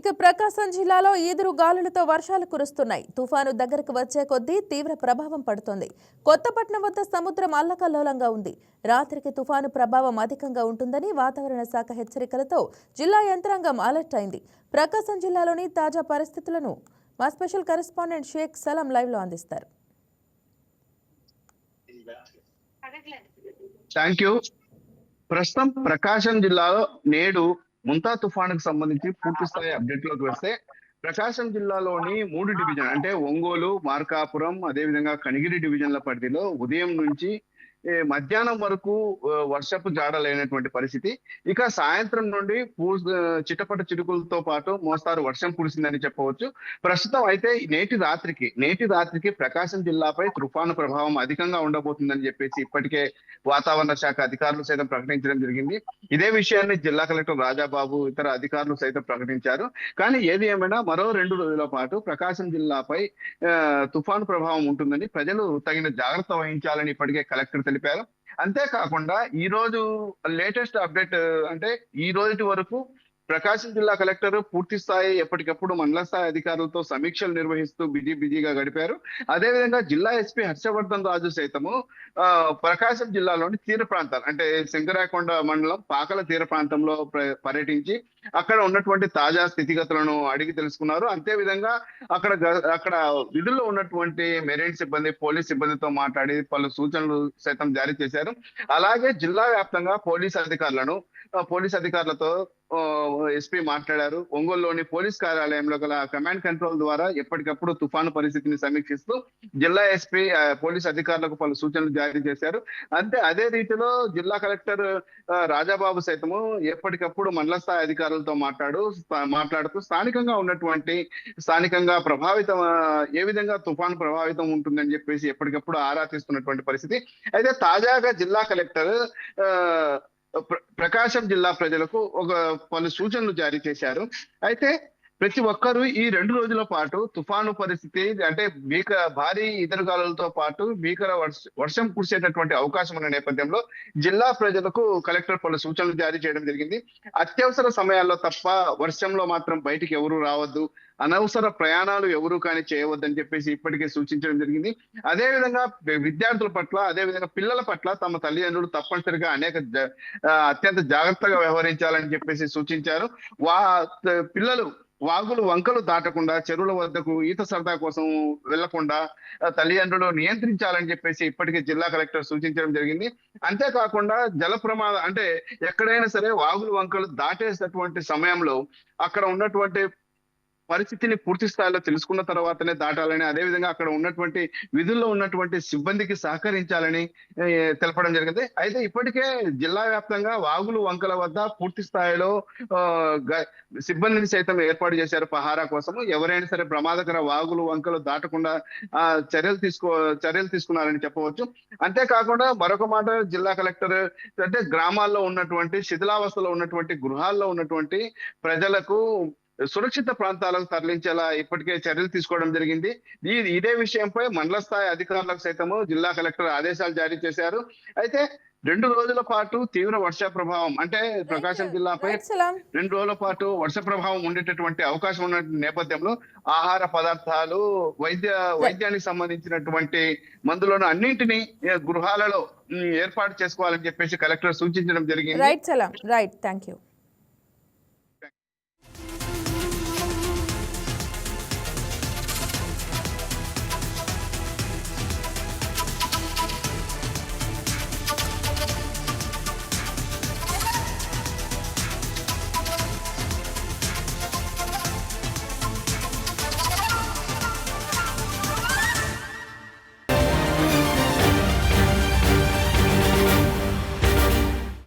ఇక ప్రకాశం జిల్లాలో ఈదురు గాలులతో వర్షాలు కురుస్తున్నాయి. తుఫాను దగ్గరకు వచ్చే కొద్దీ తీవ్ర ప్రభావం పడుతోంది. కొత్తపట్నం వద్ద సముద్రం అల్లకల్లోలంగా ఉంది. రాత్రికి తుఫాను ప్రభావం అధికంగా ఉంటుందని వాతావరణ శాఖ హెచ్చరికలతో జిల్లా యంత్రాంగం అలర్ట్ అయింది. ప్రకాశం జిల్లాలోని తాజా పరిస్థితులను మా స్పెషల్ కరెస్పాండెంట్ షేక్ సలాం లైవ్లో అందిస్తారు. థ్యాంక్ యూ ప్రస్తుతం ప్రకాశం జిల్లాలో నేడు ముంతా తుఫానుకు సంబంధించి పూర్తి స్థాయి అప్డేట్లోకి వస్తే ప్రకాశం జిల్లాలోని మూడు డివిజన్ అంటే ఒంగోలు మార్కాపురం అదేవిధంగా కనిగిరి డివిజన్ల పరిధిలో ఉదయం నుంచి మధ్యాహ్నం వరకు వర్షపు వర్షపు జాడలైనటువంటి పరిస్థితి. ఇక సాయంత్రం నుండి పూ చిట్టపట చిటుకులతో పాటు మోస్తారు వర్షం కురిసిందని చెప్పవచ్చు. ప్రస్తుతం అయితే నేటి రాత్రికి నేటి రాత్రికి ప్రకాశం జిల్లాపై తుఫాను ప్రభావం అధికంగా ఉండబోతుందని చెప్పేసి ఇప్పటికే వాతావరణ శాఖ అధికారులు సైతం ప్రకటించడం జరిగింది. ఇదే విషయాన్ని జిల్లా కలెక్టర్ రాజాబాబు ఇతర అధికారులు సైతం ప్రకటించారు. కానీ ఏది ఏమైనా మరో రెండు రోజుల పాటు ప్రకాశం జిల్లాపై తుఫాను ప్రభావం ఉంటుందని ప్రజలు తగిన జాగ్రత్త వహించాలని ఇప్పటికే కలెక్టర్ తెలిపారు. అంతేకాకుండా ఈ రోజు లేటెస్ట్ అప్డేట్ అంటే ఈ రోజు వరకు ప్రకాశం జిల్లా కలెక్టర్ పూర్తి స్థాయి ఎప్పటికప్పుడు మండల స్థాయి అధికారులతో సమీక్షలు నిర్వహిస్తూ బిజీ బిజీగా గడిపారు. అదేవిధంగా జిల్లా ఎస్పీ హర్షవర్ధన్ రాజు సైతము ప్రకాశం జిల్లాలోని తీర ప్రాంతాలు అంటే శంకరాకొండ మండలం పాకల తీర ప్రాంతంలో పర్యటించి అక్కడ ఉన్నటువంటి తాజా స్థితిగతులను అడిగి తెలుసుకున్నారు. అంతే విధంగా అక్కడ గ- అక్కడ విధుల్లో ఉన్నటువంటి మెరైన్ సిబ్బంది పోలీస్ సిబ్బందితో మాట్లాడి పలు సూచనలు సైతం జారీ చేశారు. అలాగే జిల్లా వ్యాప్తంగా పోలీస్ అధికారులను పోలీస్ అధికారులతో ఎస్పీ మాట్లాడారు. ఒంగోలులోని పోలీస్ కార్యాలయంలో గల కమాండ్ కంట్రోల్ ద్వారా ఎప్పటికప్పుడు తుఫాను పరిస్థితిని సమీక్షిస్తూ జిల్లా ఎస్పీ పోలీస్ అధికారులకు పలు సూచనలు జారీ చేశారు. అంతే అదే రీతిలో జిల్లా కలెక్టర్ రాజాబాబు సైతము ఎప్పటికప్పుడు మండల స్థాయి అధికారులతో మాట్లాడు మాట్లాడుతూ స్థానికంగా ఉన్నటువంటి స్థానికంగా ప్రభావితం ఏ విధంగా తుఫాను ప్రభావితం ఉంటుందని చెప్పేసి ఎప్పటికప్పుడు ఆరా తీస్తున్నటువంటి పరిస్థితి. అయితే తాజాగా జిల్లా కలెక్టర్ ఆ, ప్రకాశం జిల్లా ప్రజలకు ఒక పలు సూచనలు జారీ చేశారు. అయితే ప్రతి ఒక్కరూ ఈ రెండు రోజుల పాటు తుఫాను పరిస్థితి అంటే భీక భారీ ఎదురుగాలులతో పాటు భీకర వర్షం కురిసేటటువంటి అవకాశం ఉన్న నేపథ్యంలో జిల్లా ప్రజలకు కలెక్టర్ పలు సూచనలు జారీ చేయడం జరిగింది. అత్యవసర సమయాల్లో తప్ప వర్షంలో మాత్రం బయటికి ఎవరు రావద్దు. అనవసర ప్రయాణాలు ఎవరు కానీ చేయవద్దని చెప్పేసి ఇప్పటికే సూచించడం జరిగింది. అదే విధంగా విద్యార్థుల పట్ల అదే విధంగా పిల్లల పట్ల తమ తల్లిదండ్రులు తప్పనిసరిగా అనేక జ- అత్యంత జాగ్రత్తగా వ్యవహరించాలని చెప్పేసి సూచించారు. వా పిల్లలు వాగులు వంకలు దాటకుండా చెరువుల వద్దకు ఈత సరదా కోసం వెళ్ళకుండా తల్లిదండ్రులు నియంత్రించాలని చెప్పేసి ఇప్పటికే జిల్లా కలెక్టర్ సూచించడం జరిగింది. అంతేకాకుండా జల ప్రమాద అంటే ఎక్కడైనా సరే వాగులు వంకలు దాటేటటువంటి సమయంలో అక్కడ ఉన్నటువంటి పరిస్థితిని పూర్తి స్థాయిలో తెలుసుకున్న తర్వాతనే దాటాలని అదే విధంగా అక్కడ ఉన్నటువంటి విధుల్లో ఉన్నటువంటి సిబ్బందికి సహకరించాలని తెలపడం జరిగింది. అయితే ఇప్పటికే జిల్లా వ్యాప్తంగా వాగులు వంకల వద్ద పూర్తి స్థాయిలో ఆ, గ- సిబ్బందిని సైతం ఏర్పాటు చేశారు పహారా కోసం ఎవరైనా సరే ప్రమాదకర వాగులు వంకలు దాటకుండా ఆ చర్యలు తీసుకో చర్యలు తీసుకున్నారని చెప్పవచ్చు. అంతేకాకుండా మరొక మాట జిల్లా కలెక్టర్ అంటే గ్రామాల్లో ఉన్నటువంటి శిథిలావస్థలో ఉన్నటువంటి గృహాల్లో ఉన్నటువంటి ప్రజలకు సురక్షిత ప్రాంతాలకు తరలించేలా ఇప్పటికే చర్యలు తీసుకోవడం జరిగింది. ఈ ఇదే విషయంపై మండల స్థాయి అధికారులకు సైతము జిల్లా కలెక్టర్ ఆదేశాలు జారీ చేశారు. అయితే రెండు రోజుల పాటు తీవ్ర వర్ష ప్రభావం అంటే ప్రకాశం జిల్లాపై రెండు రోజుల పాటు వర్ష ప్రభావం ఉండేటటువంటి అవకాశం ఉన్న నేపథ్యంలో ఆహార పదార్థాలు వైద్య వైద్యానికి సంబంధించినటువంటి మందులను అన్నింటినీ గృహాలలో ఏర్పాటు చేసుకోవాలని చెప్పేసి కలెక్టర్ సూచించడం జరిగింది. Right right. Thank you